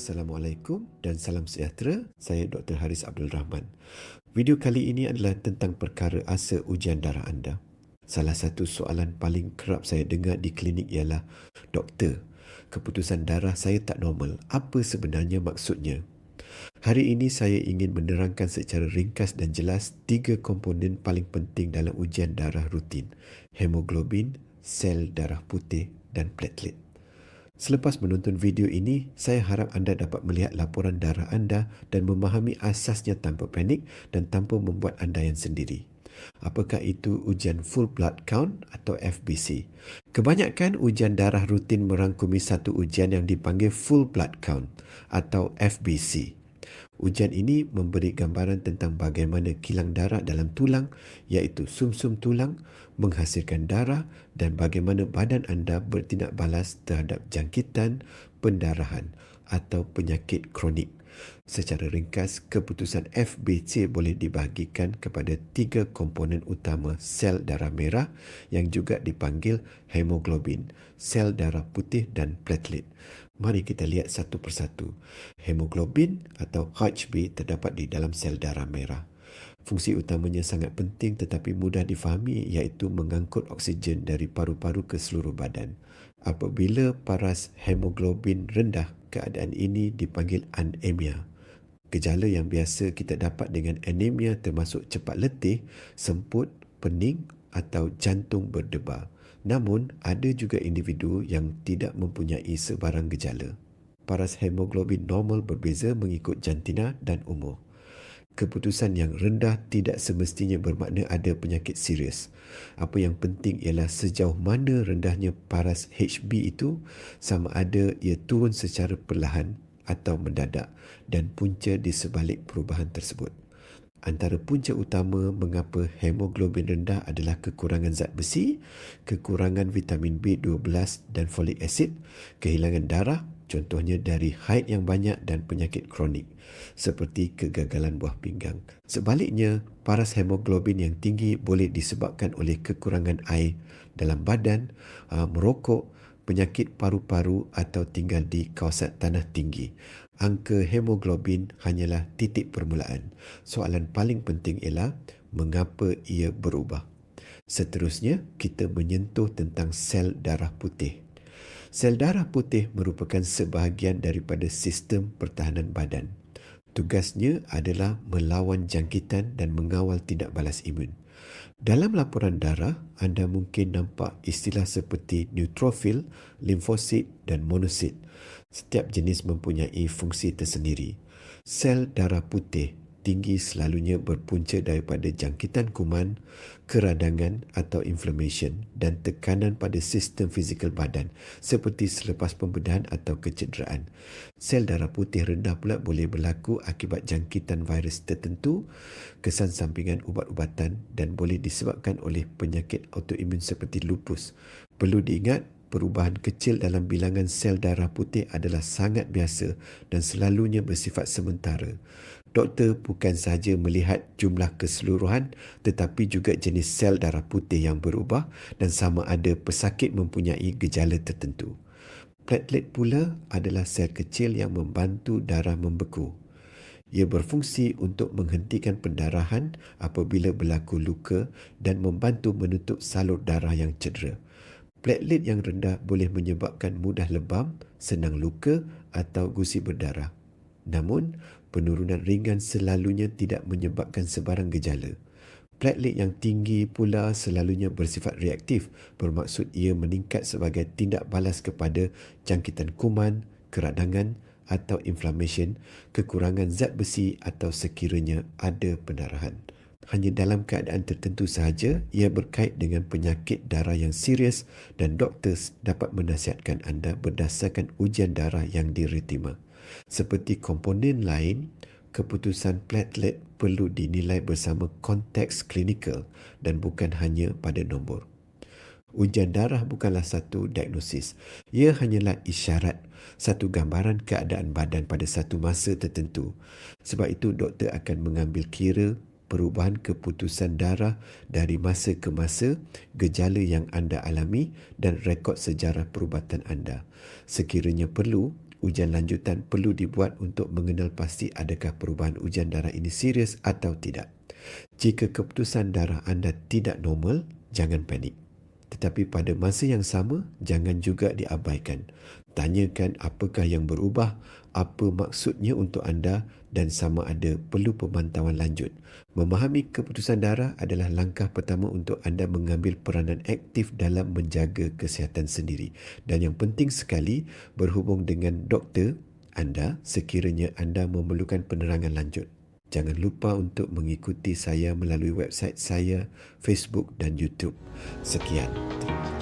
Assalamualaikum dan salam sejahtera. Saya Dr. Haris Abdul Rahman. Video kali ini adalah tentang perkara asa ujian darah anda. Salah satu soalan paling kerap saya dengar di klinik ialah, Doktor, keputusan darah saya tak normal. Apa sebenarnya maksudnya? Hari ini saya ingin menerangkan secara ringkas dan jelas tiga komponen paling penting dalam ujian darah rutin. Hemoglobin, sel darah putih dan platelet. Selepas menonton video ini, saya harap anda dapat melihat laporan darah anda dan memahami asasnya tanpa panik dan tanpa membuat anda yang sendiri. Apakah itu ujian full blood count atau FBC? Kebanyakan ujian darah rutin merangkumi satu ujian yang dipanggil full blood count atau FBC. Ujian ini memberi gambaran tentang bagaimana kilang darah dalam tulang iaitu sumsum tulang menghasilkan darah dan bagaimana badan anda bertindak balas terhadap jangkitan, pendarahan atau penyakit kronik. Secara ringkas, keputusan FBC boleh dibahagikan kepada tiga komponen utama sel darah merah yang juga dipanggil hemoglobin, sel darah putih dan platelet. Mari kita lihat satu persatu. Hemoglobin atau HB terdapat di dalam sel darah merah. Fungsi utamanya sangat penting tetapi mudah difahami iaitu mengangkut oksigen dari paru-paru ke seluruh badan. Apabila paras hemoglobin rendah, keadaan ini dipanggil anemia. Gejala yang biasa kita dapat dengan anemia termasuk cepat letih, semput, pening atau jantung berdebar. Namun, ada juga individu yang tidak mempunyai sebarang gejala. Paras hemoglobin normal berbeza mengikut jantina dan umur. Keputusan yang rendah tidak semestinya bermakna ada penyakit serius. Apa yang penting ialah sejauh mana rendahnya paras HB itu sama ada ia turun secara perlahan atau mendadak dan punca di sebalik perubahan tersebut. Antara punca utama mengapa hemoglobin rendah adalah kekurangan zat besi, kekurangan vitamin B12 dan folik asid, kehilangan darah, contohnya dari haid yang banyak dan penyakit kronik seperti kegagalan buah pinggang. Sebaliknya, paras hemoglobin yang tinggi boleh disebabkan oleh kekurangan air dalam badan, merokok, penyakit paru-paru atau tinggal di kawasan tanah tinggi angka hemoglobin hanyalah titik permulaan. Soalan paling penting ialah mengapa ia berubah. Seterusnya, kita menyentuh tentang sel darah putih. Sel darah putih merupakan sebahagian daripada sistem pertahanan badan. Tugasnya adalah melawan jangkitan dan mengawal tindak balas imun. Dalam laporan darah, anda mungkin nampak istilah seperti neutrofil, limfosit dan monosit. Setiap jenis mempunyai fungsi tersendiri. Sel darah putih tinggi selalunya berpunca daripada jangkitan kuman, keradangan atau inflammation dan tekanan pada sistem fizikal badan seperti selepas pembedahan atau kecederaan. Sel darah putih rendah pula boleh berlaku akibat jangkitan virus tertentu, kesan sampingan ubat-ubatan dan boleh disebabkan oleh penyakit autoimun seperti lupus. Perlu diingat perubahan kecil dalam bilangan sel darah putih adalah sangat biasa dan selalunya bersifat sementara. Doktor bukan sahaja melihat jumlah keseluruhan tetapi juga jenis sel darah putih yang berubah dan sama ada pesakit mempunyai gejala tertentu. Platelet pula adalah sel kecil yang membantu darah membeku. Ia berfungsi untuk menghentikan pendarahan apabila berlaku luka dan membantu menutup salur darah yang cedera. Platelet yang rendah boleh menyebabkan mudah lebam, senang luka atau gusi berdarah. Namun, penurunan ringan selalunya tidak menyebabkan sebarang gejala. Platelet yang tinggi pula selalunya bersifat reaktif, bermaksud ia meningkat sebagai tindak balas kepada jangkitan kuman, keradangan atau inflammation, kekurangan zat besi atau sekiranya ada pendarahan hanya dalam keadaan tertentu sahaja ia berkait dengan penyakit darah yang serius dan doktor dapat menasihatkan anda berdasarkan ujian darah yang diterima. Seperti komponen lain, keputusan platelet perlu dinilai bersama konteks klinikal dan bukan hanya pada nombor. Ujian darah bukanlah satu diagnosis. Ia hanyalah isyarat, satu gambaran keadaan badan pada satu masa tertentu. Sebab itu doktor akan mengambil kira perubahan keputusan darah dari masa ke masa, gejala yang anda alami dan rekod sejarah perubatan anda. Sekiranya perlu, ujian lanjutan perlu dibuat untuk mengenal pasti adakah perubahan ujian darah ini serius atau tidak. Jika keputusan darah anda tidak normal, jangan panik. Tetapi pada masa yang sama, jangan juga diabaikan. Tanyakan apakah yang berubah, apa maksudnya untuk anda dan sama ada perlu pemantauan lanjut. Memahami keputusan darah adalah langkah pertama untuk anda mengambil peranan aktif dalam menjaga kesihatan sendiri. Dan yang penting sekali, berhubung dengan doktor anda sekiranya anda memerlukan penerangan lanjut. Jangan lupa untuk mengikuti saya melalui website saya, Facebook dan YouTube. Sekian. Terima kasih.